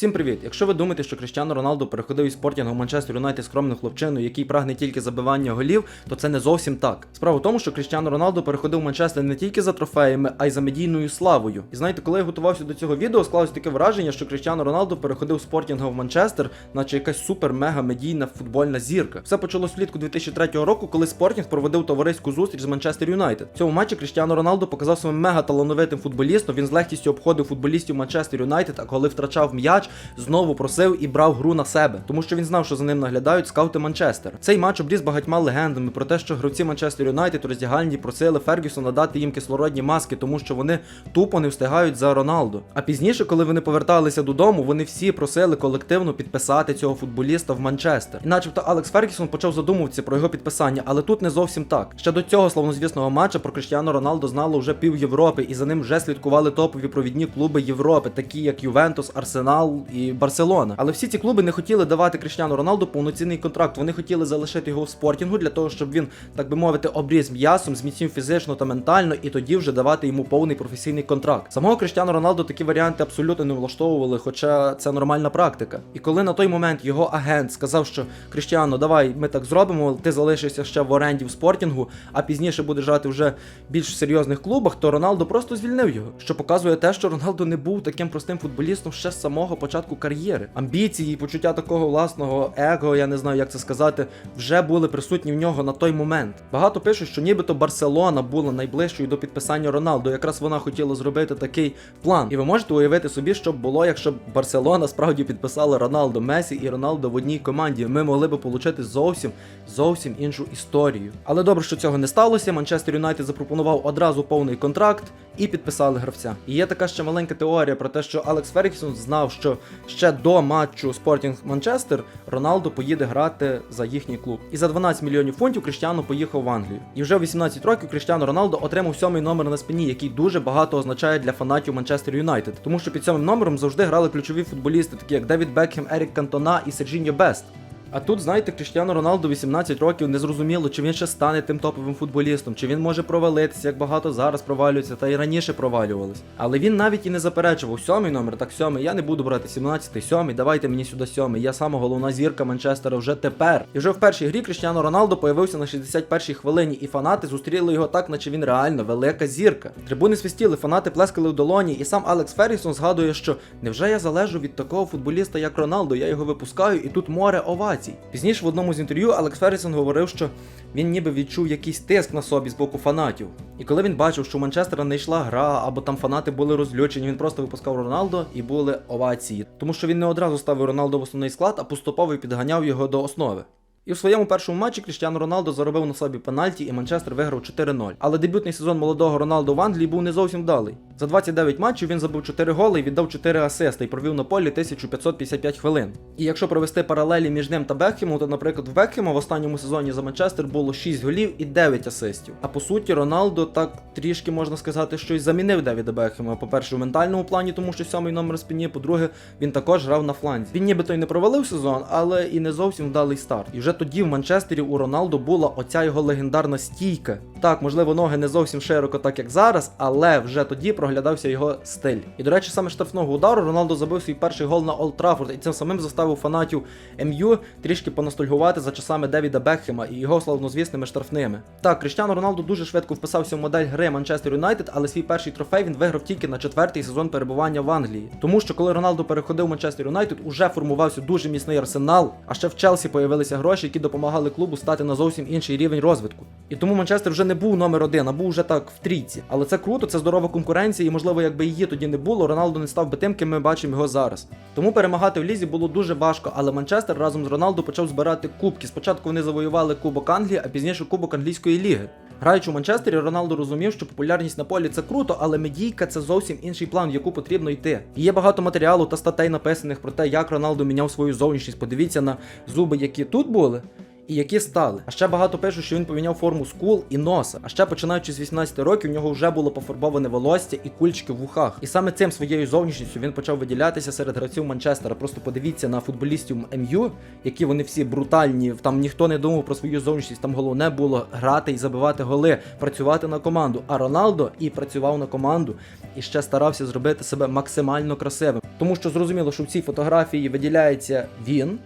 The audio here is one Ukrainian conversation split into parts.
Всім привіт! Якщо ви думаєте, що Кріштіано Роналдо переходив із спортінгу Манчестер Юнайтед скромним хлопчиною, який прагне тільки забивання голів, то це не зовсім так. Справа в тому, що Кріштіано Роналдо переходив Манчестер не тільки за трофеями, а й за медійною славою. І знаєте, коли я готувався до цього відео, склалось таке враження, що Кріштіано Роналдо переходив з спортінгу в Манчестер, наче якась супер-мега медійна футбольна зірка. Все почалось влітку 2003 року, коли спортінг проводив товариську зустріч з Манчестер Юнайтед. Цьому матчі Кріштіано Роналдо показав себе мега талановитим футболістом. Він з легкістю обходив футболістів Манчестер Юнайтед, а коли втрачав м'яч, знову просив і брав гру на себе, тому що він знав, що за ним наглядають скаути Манчестер. Цей матч обріз багатьма легендами про те, що гравці Манчестер Юнайтед роздягальні просили Фергюсона дати їм кислородні маски, тому що вони тупо не встигають за Роналдо. А пізніше, коли вони поверталися додому, вони всі просили колективно підписати цього футболіста в Манчестер. І начебто Алекс Фергюсон почав задумуватися про його підписання, але тут не зовсім так. Ще до цього славнозвісного матча про Криштіано Роналдо знало вже пів Європи, і за ним вже слідкували топові провідні клуби Європи, такі як Ювентус, Арсенал і Барселона. Але всі ці клуби не хотіли давати Криштіану Роналду повноцінний контракт. Вони хотіли залишити його в спортінгу для того, щоб він, так би мовити, обріз м'ясом, зміцнив фізично та ментально, і тоді вже давати йому повний професійний контракт. Самого Криштіану Роналду такі варіанти абсолютно не влаштовували, хоча це нормальна практика. І коли на той момент його агент сказав, що Криштіану, давай ми так зробимо, ти залишишся ще в оренді в спортінгу, а пізніше будеш грати вже більш в серйозних клубах, то Роналдо просто звільнив його, що показує те, що Роналдо не був таким простим футболістом ще з самого початку кар'єри. Амбіції, почуття такого власного его, я не знаю, як це сказати, вже були присутні в нього на той момент. Багато пишуть, що нібито Барселона була найближчою до підписання Роналдо. Якраз вона хотіла зробити такий план. І ви можете уявити собі, що було, якщо б Барселона справді підписала Роналдо Месі і Роналдо в одній команді. Ми могли б отримати зовсім зовсім іншу історію. Але добре, що цього не сталося. Манчестер Юнайтед запропонував одразу повний контракт і підписали гравця. І є така ще маленька теорія про те, що Алекс Фергюсон знав, що ще до матчу Спортінг Манчестер Роналдо поїде грати за їхній клуб. І за 12 мільйонів фунтів Кріштіано поїхав в Англію. І вже в 18 років Кріштіано Роналдо отримав сьомий номер на спині, який дуже багато означає для фанатів Манчестер Юнайтед, тому що під сьомим номером завжди грали ключові футболісти, такі як Девід Бекхем, Ерік Кантона і Серджіньо Бест. А тут, знаєте, Кріштіану Роналду 18 років не зрозуміло, чи він ще стане тим топовим футболістом, чи він може провалитися, як багато зараз провалюється, та й раніше провалювались. Але він навіть і не заперечував сьомий номер, так сьомий, я не буду брати 17-й, сьомий, давайте мені сюди сьомий. Я сама головна зірка Манчестера вже тепер. І вже в першій грі Кріштіану Роналдо появився на 61-й хвилині, і фанати зустріли його так, наче він реально велика зірка. Трибуни свистіли, фанати плескали в долоні, і сам Алекс Феррісон згадує, що невже я залежу від такого футболіста, як Роналдо, я його випускаю, і тут море овацій. Пізніше в одному з інтерв'ю Алекс Феррісон говорив, що він ніби відчув якийсь тиск на собі з боку фанатів. І коли він бачив, що у Манчестера не йшла гра, або там фанати були розлючені, він просто випускав Роналдо і були овації. Тому що він не одразу ставив Роналдо в основний склад, а поступово підганяв його до основи. І в своєму першому матчі Кріштіано Роналдо заробив на собі пенальті, і Манчестер виграв 4-0. Але дебютний сезон молодого Роналдо в Англії був не зовсім вдалий. За 29 матчів він забив 4 голи і віддав 4 асисти і провів на полі 1555 хвилин. І якщо провести паралелі між ним та Бекхемом, то, наприклад, в Бекхема в останньому сезоні за Манчестер було 6 голів і 9 асистів. А по суті, Роналдо так трішки можна сказати, що й замінив Девіда Бекхема. По-перше, у ментальному плані, тому що сьомий номер спині, по-друге, він також грав на фланзі. Він нібито й не провалив сезон, але і не зовсім вдалий старт. І вже тоді в Манчестері у Роналдо була оця його легендарна стійка. Так, можливо, ноги не зовсім широко, так як зараз, але вже тоді проглядався його стиль. І до речі, саме штрафного удару Роналдо забив свій перший гол на Олд Траффорд, і цим самим заставив фанатів МЮ трішки поностальгувати за часами Девіда Бекхема і його славнозвісними штрафними. Так, Кріштіано Роналдо дуже швидко вписався в модель гри Манчестер Юнайтед, але свій перший трофей він виграв тільки на четвертий сезон перебування в Англії. Тому що коли Роналдо переходив в Манчестер Юнайтед, уже формувався дуже міцний арсенал, а ще в Челсі появилися гроші, які допомагали клубу стати на зовсім інший рівень розвитку. І тому Манчестер вже не був номер один, а був вже так в трійці. Але це круто, це здорова конкуренція, і можливо, якби її тоді не було, Роналдо не став би тим, ким ми бачимо його зараз. Тому перемагати в лізі було дуже важко, але Манчестер разом з Роналдо почав збирати кубки. Спочатку вони завоювали Кубок Англії, а пізніше Кубок англійської ліги. Граючи у Манчестері, Роналдо розумів, що популярність на полі це круто, але медійка це зовсім інший план, в яку потрібно йти. І є багато матеріалу та статей написаних про те, як Роналдо міняв свою зовнішність. Подивіться на зуби, які тут були. І які стали. А ще багато пишуть, що він поміняв форму скул і носа. А ще починаючи з 18 років, у нього вже було пофарбоване волосся і кульчики в вухах. І саме цим своєю зовнішністю він почав виділятися серед гравців Манчестера. Просто подивіться на футболістів МЮ, які вони всі брутальні. Там ніхто не думав про свою зовнішність. Там головне було грати і забивати голи, працювати на команду. А Роналдо і працював на команду, і ще старався зробити себе максимально красивим. Тому що зрозуміло, що в цій фотографії виділяється він,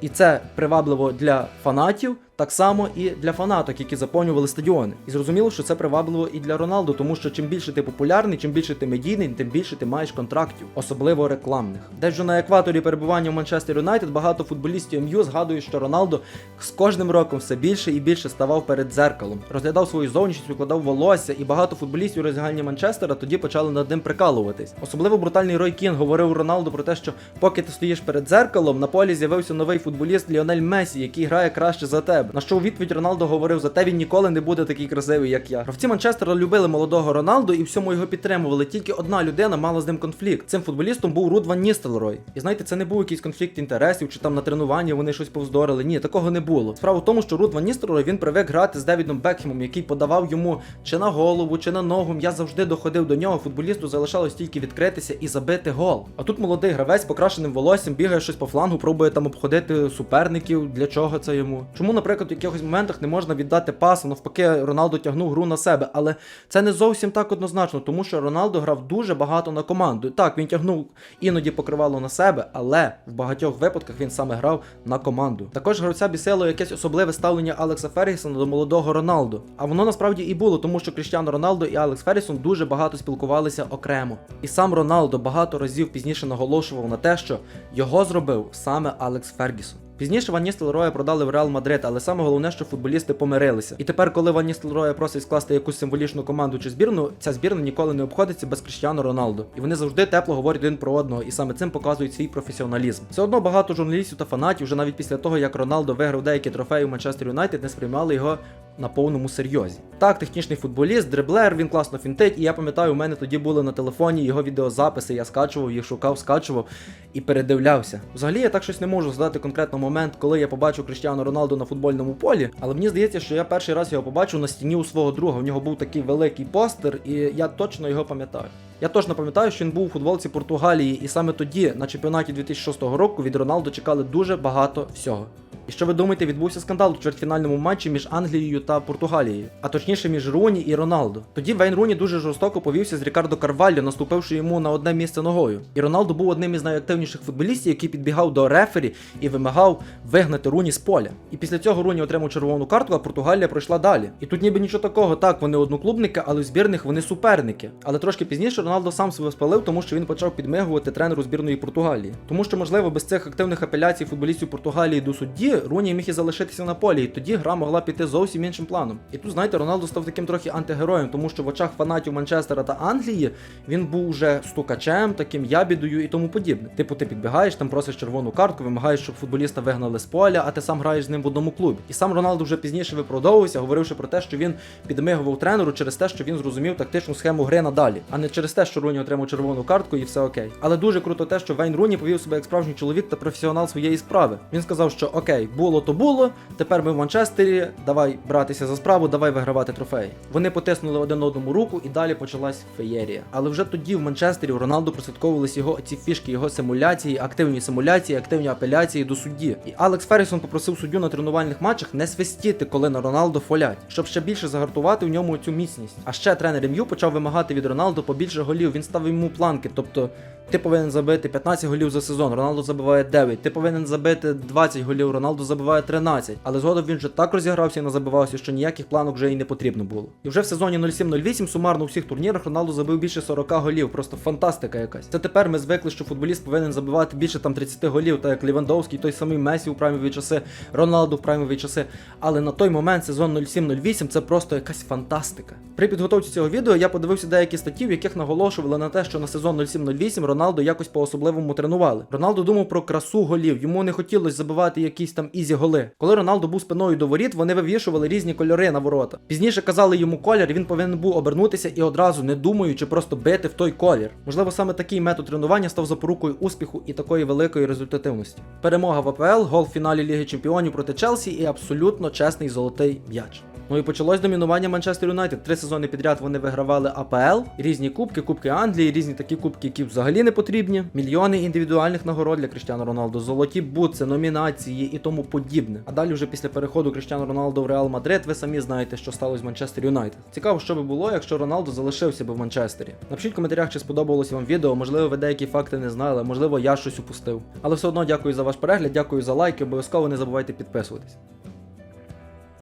і це привабливо для фанатів, так само і для фанаток, які заповнювали стадіони. І зрозуміло, що це привабливо і для Роналду, тому що чим більше ти популярний, чим більше ти медійний, тим більше ти маєш контрактів, особливо рекламних. Вже на екваторі перебування в Манчестер Юнайтед багато футболістів МЮ згадують, що Роналдо з кожним роком все більше і більше ставав перед дзеркалом, розглядав свою зовнішність, викладав волосся, і багато футболістів роздягальні Манчестера тоді почали над ним прикалуватись. Особливо брутальний Рой Кін говорив Роналду про те, що поки ти стоїш перед дзеркалом, на полі з'явився новий футболіст Ліонель Месі, який грає краще за тебе. На що у відповідь Роналдо говорив, зате він ніколи не буде такий красивий, як я. Гравці Манчестера любили молодого Роналду і всьому його підтримували. Тільки одна людина мала з ним конфлікт. Цим футболістом був Руд Ван Ністелрой. І знаєте, це не був якийсь конфлікт інтересів, чи там на тренуванні вони щось повздорили. Ні, такого не було. Справа в тому, що Руд Ван Ністелрой він привик грати з Девідом Бекхемом, який подавав йому чи на голову, чи на ногу. Я завжди доходив до нього. Футболісту залишалось тільки відкритися і забити гол. А тут молодий гравець покрашеним волоссям бігає щось по флангу, пробує там обходити суперників. Для чого це йому? Чому, наприклад, в якихось моментах не можна віддати пас, а навпаки, Роналдо тягнув гру на себе, але це не зовсім так однозначно, тому що Роналдо грав дуже багато на команду. Так, він тягнув іноді покривало на себе, але в багатьох випадках він саме грав на команду. Також гравця бісило якесь особливе ставлення Алекса Фергісона до молодого Роналдо. А воно насправді і було, тому що Кріштіано Роналдо і Алекс Фергісон дуже багато спілкувалися окремо. І сам Роналдо багато разів пізніше наголошував на те, що його зробив саме Алекс Фергісон. Пізніше Ван Ністелроя продали в Реал Мадрид, але саме головне, що футболісти помирилися. І тепер, коли Ван Ністелроя просить скласти якусь символічну команду чи збірну, ця збірна ніколи не обходиться без Кріштіану Роналду. І вони завжди тепло говорять один про одного, і саме цим показують свій професіоналізм. Все одно багато журналістів та фанатів вже навіть після того, як Роналдо виграв деякі трофеї у Манчестер Юнайтед, не сприймали його на повному серйозі. Так, технічний футболіст, дриблер, він класно фінтить, і я пам'ятаю, у мене тоді були на телефоні його відеозаписи, я скачував їх, шукав, скачував і передивлявся. Взагалі я так щось не можу згадати конкретно момент, коли я побачив Кріштіану Роналду на футбольному полі, але мені здається, що я перший раз його побачив на стіні у свого друга. У нього був такий великий постер, і я точно його пам'ятаю. Я точно пам'ятаю, що він був у футболці Португалії, і саме тоді, на чемпіонаті 2006 року, від Роналду чекали дуже багато всього. І що ви думаєте, відбувся скандал у чвертьфінальному матчі між Англією та Португалією, а точніше між Руні і Роналдо. Тоді Вейн Руні дуже жорстоко повівся з Рікардо Карвалло, наступивши йому на одне місце ногою. І Роналдо був одним із найактивніших футболістів, який підбігав до рефері і вимагав вигнати Руні з поля. І після цього Руні отримав червону картку, а Португалія пройшла далі. І тут ніби нічого такого. Так, вони одноклубники, але у збірних вони суперники. Але трошки пізніше Роналдо сам себе спалив, тому що він почав підмигувати тренеру збірної Португалії. Тому що, можливо, без цих активних апеляцій футболістів Португалії до судді Руні міг і залишитися на полі, і тоді гра могла піти зовсім іншим планом. І тут, знаєте, Роналдо став таким трохи антигероєм, тому що в очах фанатів Манчестера та Англії він був уже стукачем, таким ябідою і тому подібне. Типу, ти підбігаєш, там просиш червону картку, вимагаєш, щоб футболіста вигнали з поля, а ти сам граєш з ним в одному клубі. І сам Роналдо вже пізніше виправдовувався, говоривши про те, що він підмигував тренеру через те, що він зрозумів тактичну схему гри надалі, а не через те, що Руні отримав червону картку і все окей. Але дуже круто те, що Вейн Руні повів себе як справжній чоловік та професіонал своєї справи. Він сказав, що окей, було то було. Тепер ми в Манчестері, давай братися за справу, давай вигравати трофеї. Вони потиснули один одному руку і далі почалась феєрія. Але вже тоді в Манчестері у Роналду прослідковувались його ці фішки, його симуляції, активні симуляції, активні апеляції до судді. І Алекс Феррісон попросив суддю на тренувальних матчах не свистіти, коли на Роналдо фолять, щоб ще більше загартувати в ньому цю міцність. А ще тренер МЮ почав вимагати від Роналду побільше голів. Він ставив йому планки, тобто. Ти повинен забити 15 голів за сезон, Роналдо забиває 9. Ти повинен забити 20 голів, Роналдо забиває 13. Але згодом він вже так розігрався і назабивався, що ніяких планок вже й не потрібно було. І вже в сезоні 07-08 сумарно у всіх турнірах Роналдо забив більше 40 голів. Просто фантастика якась. Це тепер ми звикли, що футболіст повинен забивати більше там 30 голів, так як Лівандовський, той самий Месі у праймові часи, Роналду в праймові часи. Але на той момент сезон 07-08 це просто якась фантастика. При підготовці цього відео я подивився деякі статті, в яких наголошували на те, що на сезон 07-08 Роналдо якось по-особливому тренували. Роналдо думав про красу голів, йому не хотілося забивати якісь там ізі голи. Коли Роналдо був спиною до воріт, вони вивішували різні кольори на ворота. Пізніше казали йому колір, він повинен був обернутися і одразу, не думаючи, просто бити в той колір. Можливо, саме такий метод тренування став запорукою успіху і такої великої результативності. Перемога в АПЛ, гол в фіналі Ліги Чемпіонів проти Челсі і абсолютно чесний золотий м'яч. Ну і почалось домінування Манчестер Юнайтед. Три сезони підряд вони вигравали АПЛ, різні кубки, кубки Англії, різні такі кубки, які взагалі не потрібні. Мільйони індивідуальних нагород для Кріштіану Роналду, золоті бутси, номінації і тому подібне. А далі, вже після переходу Кріштіану Роналду в Реал Мадрид, ви самі знаєте, що сталося з Манчестер Юнайтед. Цікаво, що би було, якщо Роналду залишився би в Манчестері. Напишіть в коментарях, чи сподобалось вам відео, можливо, ви деякі факти не знали, можливо, я щось упустив. Але все одно дякую за ваш перегляд, дякую за лайк і обов'язково не забувайте підписуватись.